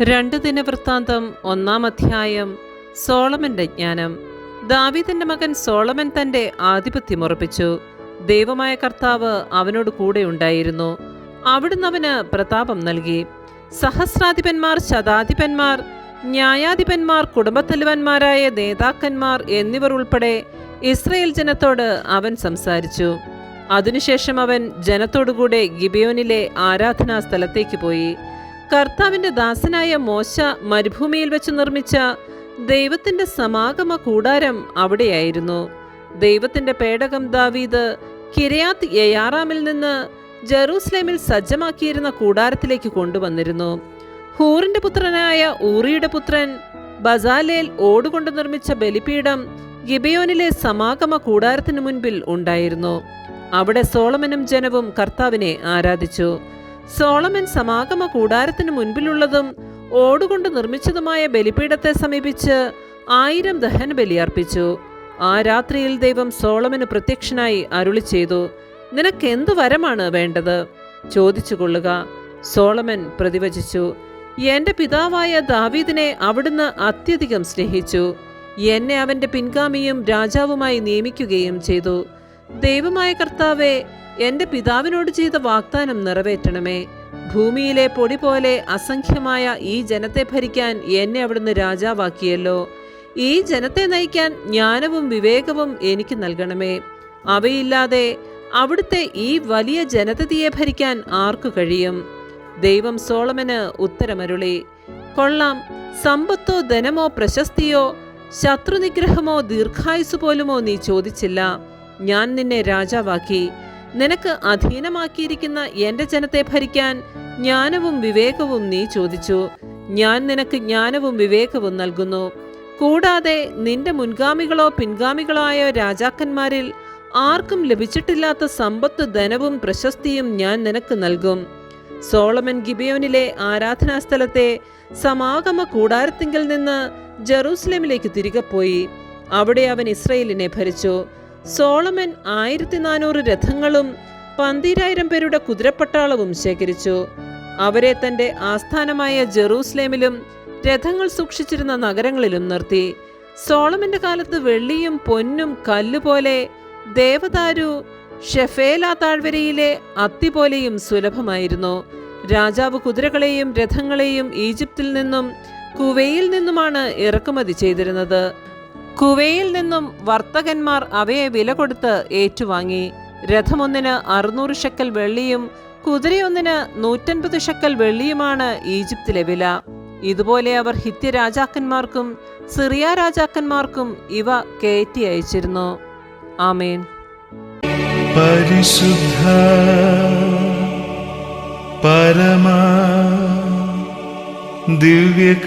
രണ്ട് ദിന വൃത്താന്തം ഒന്നാം അധ്യായം സോളമന്റെ ജ്ഞാനം. ദാവീദിന്റെ മകൻ സോളമൻ തന്റെ ആധിപത്യം ഉറപ്പിച്ചു. ദൈവമായ കർത്താവ് അവനോട് കൂടെ ഉണ്ടായിരുന്നു. അവിടുന്ന് അവന് പ്രതാപം നൽകി. സഹസ്രാധിപന്മാർ ശതാധിപന്മാർ ന്യായാധിപന്മാർ കുടുംബത്തലവന്മാരായ നേതാക്കന്മാർ എന്നിവർ ഉൾപ്പെടെ ഇസ്രയേൽ ജനത്തോട് അവൻ സംസാരിച്ചു. അതിനുശേഷം അവൻ ജനത്തോടുകൂടെ ഗിബിയോനിലെ ആരാധനാ സ്ഥലത്തേക്ക് പോയി. കർത്താവിന്റെ ദാസനായ മോശ മരുഭൂമിയിൽ വെച്ച് നിർമ്മിച്ച ദൈവത്തിന്റെ സമാഗമ കൂടാരം അവിടെയായിരുന്നു. ദൈവത്തിന്റെ പേടകം ദാവീദ് കിരയാത്ത് യയാറാമിൽ നിന്ന് ജെറൂസലേമിൽ സജ്ജമാക്കിയിരുന്ന കൂടാരത്തിലേക്ക് കൊണ്ടുവന്നിരുന്നു. ഹൂറിന്റെ പുത്രനായ ഊറിയുടെ പുത്രൻ ബസാലേൽ ഓടുകൊണ്ട് നിർമ്മിച്ച ബലിപീഠം ഗിബയോനിലെ സമാഗമ കൂടാരത്തിനു മുൻപിൽ ഉണ്ടായിരുന്നു. അവിടെ സോളമനും ജനവും കർത്താവിനെ ആരാധിച്ചു. സോളമൻ സമാഗമ കൂടാരത്തിന് മുൻപിലുള്ളതും ഓടുകൊണ്ട് നിർമ്മിച്ചതുമായ ബലിപീഠത്തെ സമീപിച്ച് ആയിരം ദഹന ബലിയർപ്പിച്ചു. ആ രാത്രിയിൽ ദൈവം സോളമന് പ്രത്യക്ഷനായി അരുളി ചെയ്തു നിനക്ക് എന്തു വരമാണ് വേണ്ടത്? ചോദിച്ചുകൊള്ളുക. സോളമൻ പ്രതിവചിച്ചു എന്റെ പിതാവായ ദാവീദിനെ അവിടുന്ന് അത്യധികം സ്നേഹിച്ചു. എന്നെ അവന്റെ പിൻഗാമിയും രാജാവുമായി നിയമിക്കുകയും ചെയ്തു. ദൈവമായ കർത്താവെ എന്റെ പിതാവിനോട് ചെയ്ത വാഗ്ദാനം നിറവേറ്റണമേ. ഭൂമിയിലെ പൊടി പോലെ അസംഖ്യമായ ഈ ജനത്തെ ഭരിക്കാൻ എന്നെ അവിടുന്ന് രാജാവാക്കിയല്ലോ. ഈ ജനത്തെ നയിക്കാൻ ജ്ഞാനവും വിവേകവും എനിക്ക് നൽകണമേ. അവയില്ലാതെ അവിടുത്തെ ഈ വലിയ ജനതയെ ഭരിക്കാൻ ആർക്കു കഴിയും? ദൈവം സോളമന് ഉത്തരമരുളി. കൊള്ളാം. സമ്പത്തോ ധനമോ പ്രശസ്തിയോ ശത്രുനിഗ്രഹമോ ദീർഘായുസ് പോലുമോ നീ ചോദിച്ചില്ല. ഞാൻ നിന്നെ രാജാവാക്കി. നിനക്ക് അധീനമാക്കിയിരിക്കുന്ന എന്റെ ജനത്തെ ഭരിക്കാൻ ജ്ഞാനവും വിവേകവും നീ ചോദിച്ചു. ഞാൻ നിനക്ക് ജ്ഞാനവും വിവേകവും നൽകുന്നു. കൂടാതെ നിന്റെ മുൻഗാമികളോ പിൻഗാമികളോ ആയ രാജാക്കന്മാരിൽ ആർക്കും ലഭിച്ചിട്ടില്ലാത്ത സമ്പത്ത് ധനവും പ്രശസ്തിയും ഞാൻ നിനക്ക് നൽകും. സോളമൻ ഗിബിയോനിലെ ആരാധനാസ്ഥലത്തെ സമാഗമ കൂടാരത്തിങ്കിൽ നിന്ന് ജെറൂസലേമിലേക്ക് തിരികെ പോയി. അവിടെ അവൻ ഇസ്രയേലിനെ ഭരിച്ചു. സോളമൻ ആയിരത്തി നാനൂറ് രഥങ്ങളും പന്തിരായിരം പേരുടെ കുതിരപ്പട്ടാളവും ശേഖരിച്ചു. അവരെ തന്റെ ആസ്ഥാനമായ ജെറൂസലേമിലും രഥങ്ങൾ സൂക്ഷിച്ചിരുന്ന നഗരങ്ങളിലും നിർത്തി. സോളമന്റെ കാലത്ത് വെള്ളിയും പൊന്നും കല്ലുപോലെ ദേവദാരു ഷെഫേല താഴ്വരയിലെ അത്തി പോലെയും സുലഭമായിരുന്നു. രാജാവ് കുതിരകളെയും രഥങ്ങളെയും ഈജിപ്തിൽ നിന്നും കുവയിൽ നിന്നുമാണ് ഇറക്കുമതി ചെയ്തിരുന്നത്. കുവയിൽ നിന്നും വർത്തകന്മാർ അവയെ വില കൊടുത്ത് ഏറ്റുവാങ്ങി. രഥമൊന്നിന് അറുന്നൂറ് ഷക്കൽ വെള്ളിയും കുതിരയൊന്നിന് നൂറ്റൻപത് ഷക്കൽ വെള്ളിയുമാണ് ഈജിപ്തിലെ വില. ഇതുപോലെ അവർ ഹിത്യ രാജാക്കന്മാർക്കും സിറിയ രാജാക്കന്മാർക്കും ഇവ കയറ്റി അയച്ചിരുന്നു. ആമേൻ. പരിശുദ്ധ പരമാ ദിവ്യകാരുണ്യത്തിന്